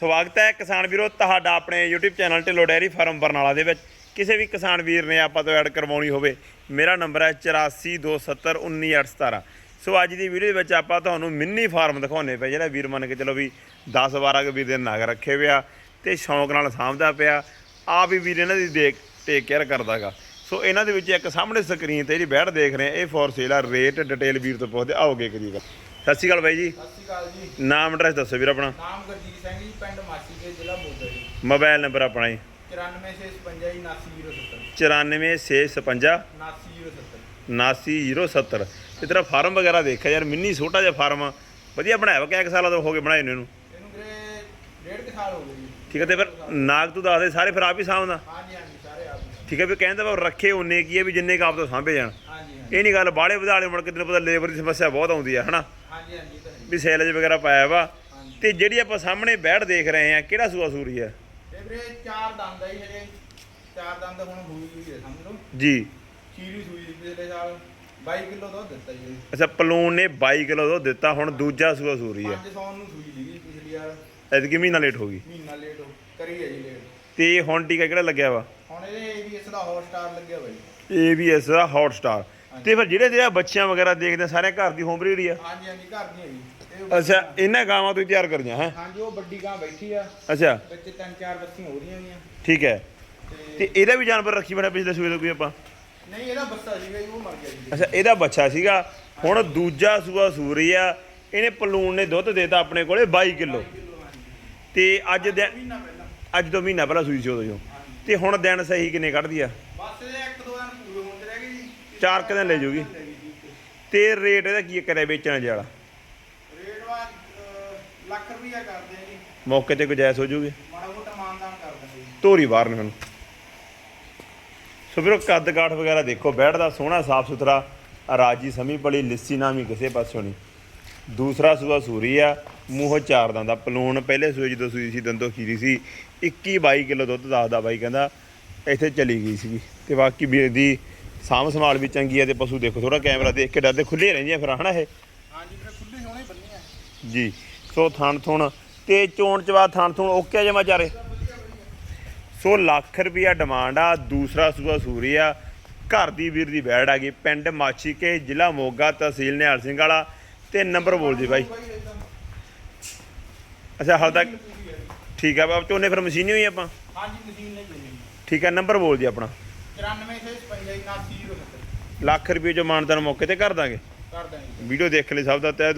ਸਵਾਗਤ ਹੈ ਕਿਸਾਨ ਵੀਰੋ ਤੁਹਾਡਾ ਆਪਣੇ YouTube channel Dhillon dairy farm Barnala ਦੇ ਵਿੱਚ। ਕਿਸੇ ਵੀ ਕਿਸਾਨ ਵੀਰ ਨੇ ਆਪਾਂ ਤੋਂ ਐਡ ਕਰਵਾਉਣੀ ਹੋਵੇ, ਮੇਰਾ ਨੰਬਰ ਹੈ 8427191817 ਸੋ ਅੱਜ ਦੀ ਵੀਡੀਓ ਦੇ ਵਿੱਚ ਆਪਾਂ ਤੁਹਾਨੂੰ ਮਿੰਨੀ ਫਾਰਮ ਦਿਖਾਉਣੇ ਪਏ, ਜਿਹੜਾ ਵੀਰ ਮੰਨ ਕੇ ਚਲੋ ਵੀ 10 12 ਕੁ ਵੀਰ ਦੇ ਨਗ ਰੱਖੇ ਪਿਆ ਆ ਤੇ ਸ਼ੌਂਕ ਨਾਲ ਸਾਂਭਦਾ ਪਿਆ, ਆਪ ਹੀ ਵੀਰ ਇਹਨਾਂ ਦੀ ਦੇਖ ਟੇਕ ਕੇਅਰ ਕਰਦਾਗਾ। ਸੋ ਇਹਨਾਂ ਦੇ ਵਿੱਚ ਇੱਕ ਸਾਹਮਣੇ ਸਕਰੀਨ ਤੇ ਜਿਹੜੀ ਬੈਠ ਦੇਖ ਰਹੇ ਆ, ਇਹ ਫੋਰ ਸੇਲ ਆ ਰੇਟ ਡਿਟੇਲ ਵੀਰ ਤੋਂ ਪੁੱਛਦੇ ਆਓਗੇ ਕਰੀਏਗਾ ਸਤਿ ਸ਼੍ਰੀ ਅਕਾਲ ਬਾਈ ਜੀ। ਸਤਿ ਸ਼੍ਰੀ ਅਕਾਲ ਜੀ। ਨਾਮ ਐਡਰੈਸ ਦੱਸੋ ਵੀਰ ਆਪਣਾ। ਨਾਮ ਗੁਰਜੀਤ ਸਿੰਘ ਜੀ ਪਿੰਡ ਮਾਸੀ ਕੇ ਜ਼ਿਲ੍ਹਾ ਮੋਗਾ ਜੀ। ਮੋਬਾਈਲ ਨੰਬਰ ਆਪਣਾ ਜੀ। 9465 ਜੀ 79070 94655 79070 79070 ਤੇ ਤੇਰਾ ਫਾਰਮ ਵਗੈਰਾ ਦੇਖਿਆ ਯਾਰ ਮਿੰਨੀ ਛੋਟਾ ਜਿਹਾ ਫਾਰਮ। ਵਧੀਆ ਬਣਾਇਆ ਵਾ ਕਿੰਨੇ ਸਾਲਾਂ ਤੋਂ ਹੋ ਗਏ ਬਣਾਏ ਨੂੰ ਇਹਨੂੰ? ਇਹਨੂੰ ਵੀਰੇ ਡੇਢ ਸਾਲ ਹੋ ਗਏ ਠੀਕ ਹੈ ਤੇ ਫਿਰ ਨਾਗ ਤੂੰ ਦੱਸ ਦੇ ਸਾਰੇ ਫਿਰ ਆਪ ਹੀ ਸਾਂਭਦਾ? ਹਾਂਜੀ ਹਾਂਜੀ ਸਾਰੇ ਆਪ। ਠੀਕ ਹੈ ਵੀ ਕਹਿੰਦਾ ਵਾ ਰੱਖੇ ਉਨੇ ਕੀ ਹੈ ਵੀ ਜਿੰਨੇ ਕੁ ਆਪ ਤੋਂ ਸਾਂਭੇ ਜਾਣ। ਇਹ ਨਹੀਂ ਗੱਲ ਬਾਹਲੇ ਵਧਾਲੇ ਮੁੜ ਕੇ ਤੈਨੂੰ ਪਤਾ ਲੇਬਰ ਦੀ ਸਮੱਸਿਆ ਬਹੁਤ ਆਉਂਦੀ ਆ ਹਨਾ? ਹਾਂਜੀ ਹਾਂਜੀ। ਵੀ ਸੈਲਜ ਵਗੈਰਾ ਪਾਇਆ ਵਾ। ਤੇ ਜਿਹੜੀ ਆਪਾਂ ਸਾਹਮਣੇ ਬੈਠ ਦੇਖ ਰਹੇ ਆ ਕਿਹੜਾ ਸੂਆ ਸੂਰੀ ਆ? ਇਹ ਵੀਰੇ ਚਾਰ ਦੰਦ ਆ ਜੀ ਹਜੇ। ਚਾਰ ਦੰਦ ਹੁਣ ਹੋਈ ਹੋਈ ਹੈ ਸਮਝ ਲਓ। ਜੀ। ਚੀਰੀ ਸੂਈ ਸੀ ਪਿਛਲੇ ਸਾਲ 22 ਕਿਲੋ ਦੁੱਧ ਦਿੱਤਾ ਜੀ ਇਹ। ਅੱਛਾ ਪਲੂਨ ਨੇ 22 ਕਿਲੋ ਦੁੱਧ ਦਿੱਤਾ ਹੁਣ ਦੂਜਾ ਸੂਆ ਸੂਰੀ ਆ। 500 ਨੂੰ ਸੂਈ ਸੀਗੀ ਪਿਛਲੀ ਵਾਰ। ਐਤਕੀ ਮਹੀਨਾ ਲੇਟ ਹੋ ਗਈ। ਮਹੀਨਾ ਲੇਟ ਹੋ ਕਰੀ ਹੈ ਜੀ ਲੇਟ ਤੇ ਹੁਣ ਟੀਕਾ ਕਿਹੜਾ ਲੱਗਿਆ ਵਾ? ਹੁਣ ਇਹਦੇ ਏਬੀਐਸ ਦਾ ਹੌਟ ਸਟਾਰ ਲੱਗਿਆ ਬਾਈ ABS ਦਾ ਹੌਟ ਸਟਾਰ ਤੇ ਫਿਰ ਜਿਹੜੇ ਜਿਹੜੇ ਬੱਚਿਆਂ ਵਗੈਰਾ ਦੇਖਦੇ ਸਾਰੇ ਘਰ ਦੀ ਹੋਮ ਬਰੀਡ ਹੀ ਆ। ਹਾਂਜੀ ਹਾਂਜੀ ਘਰ ਦੀ ਹੈ ਜੀ ਇਹ ਅੱਛਾ ਇਹਨਾਂ ਗਾਵਾਂ ਤੋਂ ਹੀ ਤਿਆਰ ਕਰੀਆਂ ਹੈ? ਹਾਂਜੀ ਉਹ ਵੱਡੀ ਗਾਂ ਬੈਠੀ ਆ। ਅੱਛਾ। ਵਿੱਚ ਤਿੰਨ ਚਾਰ ਬੱਚੀਆਂ ਹੋ ਰਹੀਆਂ ਗੀਆਂ ਠੀਕ ਹੈ। ਤੇ ਤੇ ਇਹਦਾ ਵੀ ਜਾਨਵਰ ਰੱਖੀ ਬਣਾ ਪਿਛਲੇ ਸੂਏ ਤੋਂ ਕੋਈ ਆਪਾਂ? ਨਹੀਂ ਇਹਦਾ ਬੱਸਾ ਸੀਗਾ ਜੀ ਉਹ ਮਰ ਗਿਆ ਜੀ। ਅੱਛਾ ਇਹਦਾ ਬੱਚਾ ਸੀਗਾ। ਹੁਣ ਦੂਜਾ ਸੂਆ ਸੂਰੀ ਆ। ਇਹਨੇ ਪਲੂਣ ਨੇ ਦੁੱਧ ਦੇਤਾ ਆਪਣੇ ਕੋਲੇ 22 ਕਿਲੋ। ਤੇ ਅੱਜ ਦਿਨ ਮਹੀਨਾ ਪਹਿਲਾਂ। ਅੱਜ ਤੋਂ ਮਹੀਨਾ ਪਹਿਲਾਂ ਸੂਈ ਸੀ ਉਦੋਂ ਜੋ ਤੇ ਹੁਣ ਦਿਨ ਸਹੀ ਕਿੰਨੇ ਕੱਢਦੀ ਆ ਬਸ ਇਹ ਇੱਕ ਦੋ ਦਿਨ ਪੂਰੇ ਹੁੰਦੇ ਰਹਿ ਗਏ ਜੀ ਚਾਰ ਕੁ ਦਿਨ ਲੈ ਜਾਊਗੀ ਲੈ ਗਈ ਜੀ ਤੇ ਰੇਟ ਇਹਦਾ ਕੀ ਕਰਿਆ ਵੇਚਣ ਜਿਹੜਾ ਰੇਟ ਵਾ ਅਹ, ਲੱਖ ਰੁਪਈਆ ਕਰਦੇ ਆ ਜੀ। ਮੌਕੇ ਤੇ ਗੁਜਾਇਸ਼ ਹੋ ਜੂਗੀ? ਮਾੜਾ ਮੋਟਾ ਮਾਨਦਾਨ ਕਰ ਦਿੰਦੇ ਜੀ। ਧੋਰੀ ਬਾਹਰ ਨੂੰ ਸੋ ਵੀਰੋ ਕੱਦ ਕਾਠ ਵਗੈਰਾ ਦੇਖੋ ਬੈਠਦਾ ਸੋਹਣਾ ਸਾਫ਼ ਸੁਥਰਾ ਰਾਜੀ ਸਮੀ ਬੜੀ ਲਿੱਸੀ ਨਾਮੀ ਕਿਸੇ ਪਾਸੋਂ ਨਹੀਂ। ਦੂਸਰਾ ਸੂਆ ਸੂਰੀ ਆ ਮੂੰਹ ਚਾਰ ਦੰਦਾ ਪਲੂਣ ਪਹਿਲੇ ਸੂਏ ਜਦੋਂ ਸੂਈ ਸੀ ਦੰਦੋ ਖੀਰੀ ਸੀ। 21 22 ਕਿਲੋ ਦੁੱਧ ਦੱਸਦਾ ਬਾਈ ਕਹਿੰਦਾ ਇੱਥੇ ਚਲੀ ਗਈ ਸੀਗੀ। ਤੇ ਬਾਕੀ ਵੀਰ ਦੀ ਸਾਂਭ ਸੰਭਾਲ ਵੀ ਚੰਗੀ ਆ ਤੇ ਪਸ਼ੂ ਦੇਖੋ ਥੋੜਾ ਕੈਮਰਾ ਦੇਖ ਕੇ ਡਰਦੇ ਖੁੱਲੇ ਰਹਿੰਦੀਆਂ ਫਿਰ ਹਨਾ ਇਹ? ਹਾਂਜੀ ਫਿਰ ਖੁੱਲੇ ਸੋਹਣੇ ਬੰਨੇ ਆ। ਜੀ ਸੋ ਥਣ ਥੁਣ ਤੇ ਚੋਣ ਚਵਾ ਥਣ ਥੁਣ ਓਕੇ ਜਮਾ ਚਾਰੇ? ਸੋ ਲੱਖ ਰੁਪਿਆ ਡਿਮਾਂਡ ਆ ਦੂਸਰਾ ਸੂਆ ਸੂਰੀ ਆ ਘਰ ਦੀ ਵੀਰ ਦੀ ਬੈੜ ਆ ਗਈ ਪਿੰਡ ਮਾਛੀਕੇ ਜ਼ਿਲ੍ਹਾ ਮੋਗਾ ਤਹਿਸੀਲ ਨਿਹਾਲ ਸਿੰਘ ਵਾਲਾ ਤੇ ਨੰਬਰ ਬੋਲ ਜੀ ਬਾਈ। ਅੱਛਾ ਹਾਲ ਤੱਕ ਠੀਕ ਆ ਬਾਬ ਝੋਨੇ ਫਿਰ ਮਸ਼ੀਨੀ ਹੋਈ ਆਪਾਂ? ਹਾਂਜੀ ਮਸ਼ੀਨ ਨਹੀਂ ਠੀਕ ਆ ਨੰਬਰ ਬੋਲ ਜੀ ਆਪਣਾ। 94 ਸੇ 55 79 ਲੱਖ ਰੁਪਏ ਜੋ ਮਾਨਦਾਨ ਮੌਕੇ ਤੇ ਕਰ ਦਾਂਗੇ। ਕਰ ਦਾਂਗੇ। ਵੀਡੀਓ ਦੇਖ ਲਈ ਸਭ ਦਾ ਤਹਿ